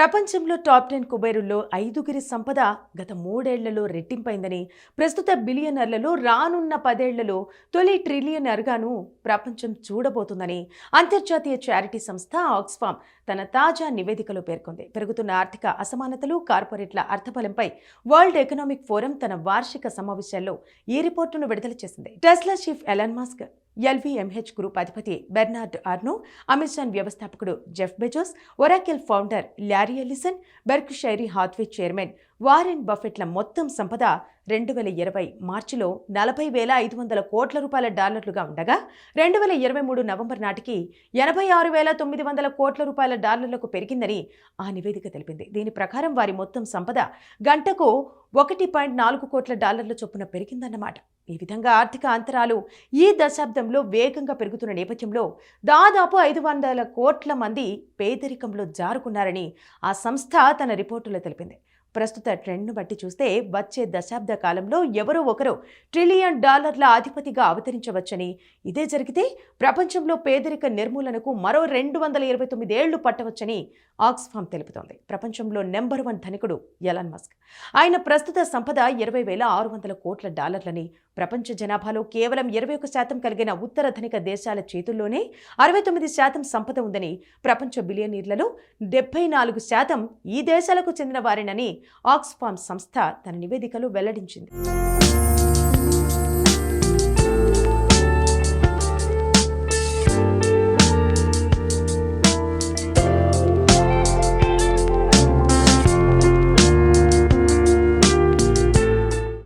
ప్రపంచంలో top ten కుబేరుల్లో ఐదుగురి సంపద గత మూడేళ్ళలో రెట్టింపైందని ప్రస్తుత బిలియనర్లలో రానున్న పదేళ్ళలో తొలి ట్రిలియనర్గాను ప్రపంచం చూడబోతుందని అంతర్జాతీయ చారిటీ సంస్థ ఆక్స్ఫామ్ తన తాజా నివేదికలో పేర్కొంది. పెరుగుతున్న ఆర్థిక అసమానతలు కార్పొరేట్ల అర్థబలంపై వరల్డ్ ఎకనామిక్ ఫోరం తన వార్షిక సమావేశాల్లో ఈ రిపోర్టును విడుదల చేసింది. Tesla chief Elon Musk LVMH group అధిపతి బెర్నార్డ్ ఆర్నో అమెజాన్ వ్యవస్థాపకుడు Jeff Bezos Oracle founder Larry మ్యారియలిసన్ Berkshire Hathaway chairman Warren బఫెట్ల మొత్తం సంపద రెండు వేల ఇరవై మార్చిలో నలభై వేల ఐదు వందల కోట్ల రూపాయల డాలర్లుగా ఉండగా రెండు వేల ఇరవై మూడు నవంబర్ నాటికి ఎనభై ఆరు వేల తొమ్మిది వందల కోట్ల రూపాయల డాలర్లకు పెరిగిందని ఆ నివేదిక తెలిపింది. దీని ప్రకారం వారి మొత్తం సంపద గంటకు ఒకటి పాయింట్ నాలుగు కోట్ల డాలర్ల చొప్పున పెరిగిందన్నమాట. ఈ విధంగా ఆర్థిక అంతరాలు ఈ దశాబ్దంలో వేగంగా పెరుగుతున్న నేపథ్యంలో దాదాపు ఐదు వందల కోట్ల మంది పేదరికంలో జారుకున్నారని ఆ సంస్థ తన రిపోర్టులో తెలిపింది. ప్రస్తుత ట్రెండ్ను బట్టి చూస్తే వచ్చే దశాబ్ద కాలంలో ఎవరో ఒకరు ట్రిలియన్ డాలర్ల అధిపతిగా అవతరించవచ్చని. ఇదే జరిగితే ప్రపంచంలో పేదరిక నిర్మూలనకు మరో రెండు వందల ఇరవై తొమ్మిది ఏళ్ళు పట్టవచ్చని ఆక్స్ఫామ్ తెలుపుతోంది. ప్రపంచంలో నెంబర్ వన్ ధనికుడు ఎలాన్ మస్క్. ఆయన ప్రస్తుత సంపద ఇరవై వేల ఆరు వందల కోట్ల డాలర్లని. ప్రపంచ జనాభాలో కేవలం ఇరవై ఒక శాతం కలిగిన ఉత్తర ధనిక దేశాల చేతుల్లోనే అరవై తొమ్మిది శాతం సంపద ఉందని ప్రపంచ బిలియనీర్లలో డెబ్బై నాలుగు శాతం ఈ దేశాలకు చెందిన వారేనని ఆక్స్ఫామ్ సంస్థ తన నివేదికలో వెల్లడించింది.